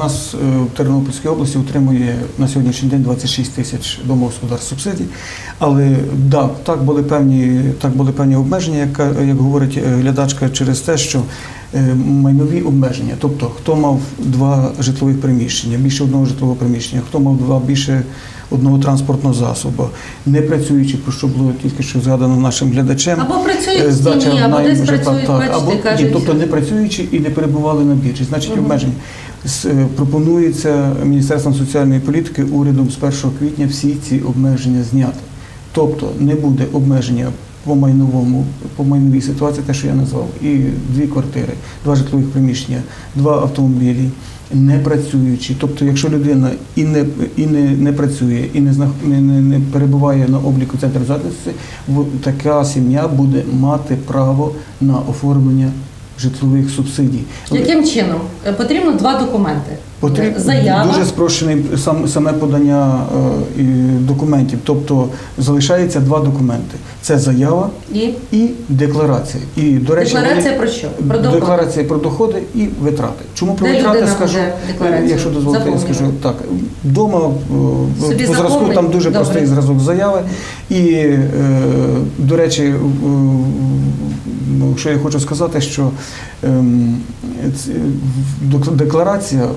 Нас е, в Тернопільській області утримує на сьогоднішній день 26 тисяч домогосподарств субсидій. Але да, так були певні, так були певні обмеження, як, як говорить е, глядачка, через те, що е, майнові обмеження. Тобто, хто мав два житлових приміщення, більше одного житлового приміщення, хто мав два більше одного транспортного засобу, не працюючи, про що було тільки що згадано нашим глядачем. Або працюють Е, здача або десь працюють, бачите, або, ні, тобто не працюючи і не перебували на біржі, значить угу. обмеження. Е, Пропонується Міністерством соціальної політики урядом з 1 квітня всі ці обмеження зняти. Тобто не буде обмеження по майновому, по майновій ситуації, те, що я назвав, і дві квартири, два житлових приміщення, два автомобілі. Не працюючи, тобто, якщо людина і не і не, не працює, і не, не, не, перебуває на обліку центру зайнятості, така сім'я буде мати право на оформлення житлових субсидій. Яким чином? Е, Потрібно два документи. Потрібно Заява. дуже спрощений сам саме подання е, і документів. Тобто залишається два документи: це заява І і декларація. І до речі, декларація про що? Про доходи. декларація про доходи і витрати. Чому про Де витрати скажу? е, Якщо дозволите, я скажу так. Вдома е, Собі по зразку там дуже Добре. простий зразок заяви. І, е, до речі, е, що я хочу сказати, що ем, декларація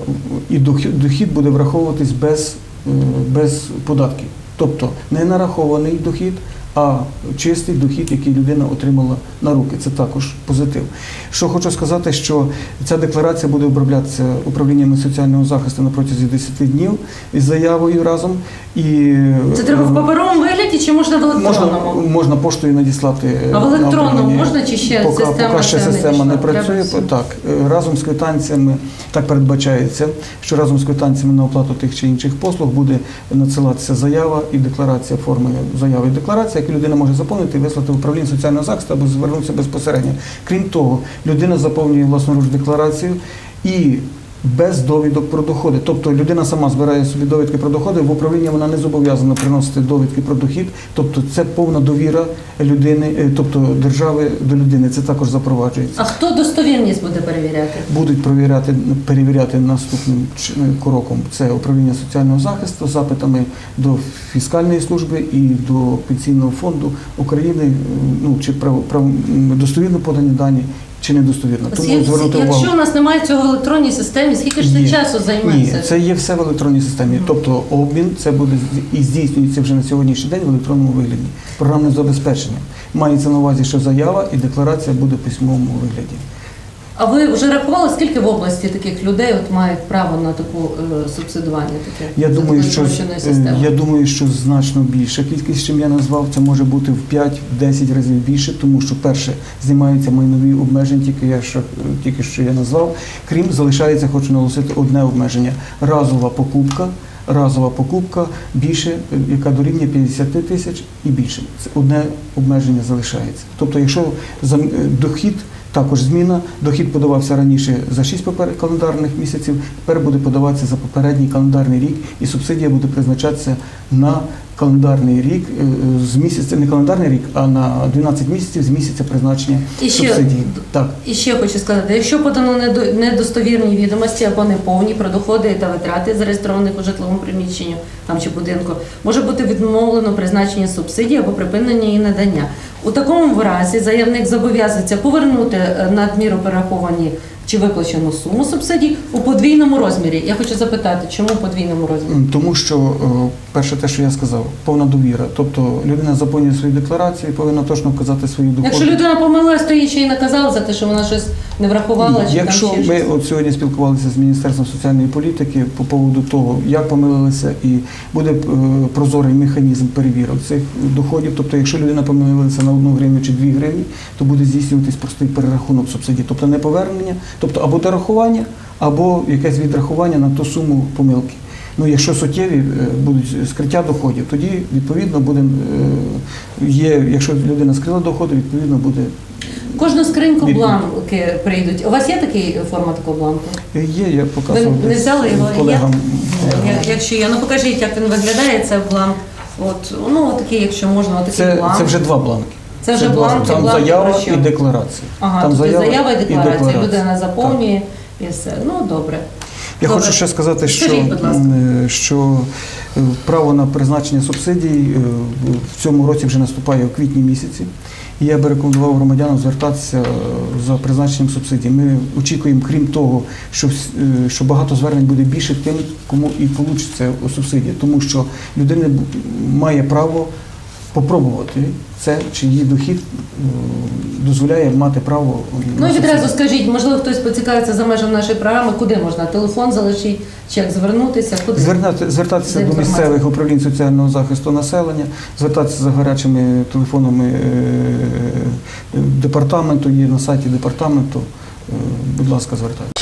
і дохід, буде враховуватись без, е, без податків. Тобто не нарахований дохід, а чистий дохід, який людина отримала на руки. Це також позитив. Що хочу сказати, що ця декларація буде оброблятися управліннями соціального захисту на протязі 10 днів із заявою разом. І Це треба в е, паперовому вигляді чи можна в Можна, електронному? можна поштою надіслати. е, А в електронному управління. можна чи ще поки, система поки ще система не працює. Так, е, разом з квитанціями так передбачається, що разом з квитанціями на оплату тих чи інших послуг буде надсилатися заява і декларація форми заяви і декларація, яку людина може заповнити і вислати в управління соціального захисту або звернутися безпосередньо. Крім того, людина заповнює власноруч декларацію і. Без довідок про доходи, тобто людина сама збирає собі довідки про доходи. В управління вона не зобов'язана приносити довідки про дохід. Тобто це повна довіра людини, е, тобто держави до людини. Це також запроваджується. А хто достовірність буде перевіряти? Будуть перевіряти перевіряти наступним кроком. Це управління соціального захисту запитами до фіскальної служби і до пенсійного фонду України. е, Ну чи прав, прав достовірно подані дані, чи недостовірно. Тому є- звернути увагу. Якщо у нас немає цього в електронній системі, скільки ж це Ні. часу займе? Ні, це? це є все в електронній системі. Тобто обмін це буде з- і здійснюється вже на сьогоднішній день в електронному вигляді. Програмне забезпечення. Мається на увазі, що заява і декларація буде в письмовому вигляді. А ви вже рахували, скільки в області таких людей от мають право на таку е, субсидування? Таке Я думаю, що е, я думаю, що значно більша кількість, чим я назвав, це може бути в 5-10 разів більше, тому що перше знімаються майнові обмеження, тільки я що тільки що я назвав. Крім залишається, хочу наголосити одне обмеження: разова покупка. Разова покупка більше, е, яка дорівнює 50 тисяч і більше. Це одне обмеження залишається. Тобто, якщо е, дохід також зміна, дохід подавався раніше за 6 попер- календарних місяців, тепер буде подаватися за попередній календарний рік, і субсидія буде призначатися на календарний рік е, з місяця, не календарний рік, а на 12 місяців з місяця призначення І ще- субсидії. Так. І ще хочу сказати, якщо подано недо- недостовірні відомості або неповні про доходи та витрати, зареєстрованих у житловому приміщенні там чи будинку, може бути відмовлено призначення субсидії або припинення її надання. У такому разі заявник зобов'язується повернути е, надміру перераховані чи виплачену суму субсидій у подвійному розмірі. Я хочу запитати, чому у подвійному розмірі? Тому що е, перше, те, що я сказав, повна довіра. Тобто людина заповнює свою декларацію і повинна точно вказати свої доходи. Якщо людина помилилась, то їй ще й наказали за те, що вона щось не врахувала, чи Якщо там ще ми щось. от сьогодні спілкувалися з Міністерством соціальної політики по поводу того, як помилилися, і буде е, прозорий механізм перевірок цих доходів. Тобто, якщо людина помилилася на одну гривню чи дві гривні, то буде здійснюватись простий перерахунок субсидій, тобто не повернення, тобто або дорахування, або якесь відрахування на ту суму помилки. Ну, якщо суттєві е, будуть скриття доходів, тоді відповідно буде е, є, якщо людина скрила доходи, відповідно буде Кожну скриньку бланки прийдуть. У вас є такий форма такого бланку? Є, я показував Ви не взяли його? колегам. Я- Якщо є, ну покажіть, як він виглядає. Це бланк. От ну такий, якщо можна, отакий Це, бланк. це вже два бланки. Це вже два. бланки, Там бланки заява і декларація. Ага, Там тут заява, і декларація. декларація. Людина заповнює і все. Ну добре. Я Добре. хочу ще сказати, що, Скажіть, будь ласка. що е, право на призначення субсидій е, в цьому році вже наступає у квітні місяці. І я би рекомендував громадянам звертатися е, за призначенням субсидій. Ми очікуємо, крім того, що, е, що багато звернень буде більше тим, кому і получиться субсидія, тому що людина має право попробувати це, чи її дохід дозволяє мати право. Ну і відразу скажіть, можливо, хтось поцікавиться за межами нашої програми, куди можна телефон залишити, чи як звернутися, куди? Звернати, звертатися до місцевих управлінь соціального захисту населення, звертатися за гарячими телефонами е, департаменту, є на сайті департаменту. Е, Будь ласка, звертайтеся.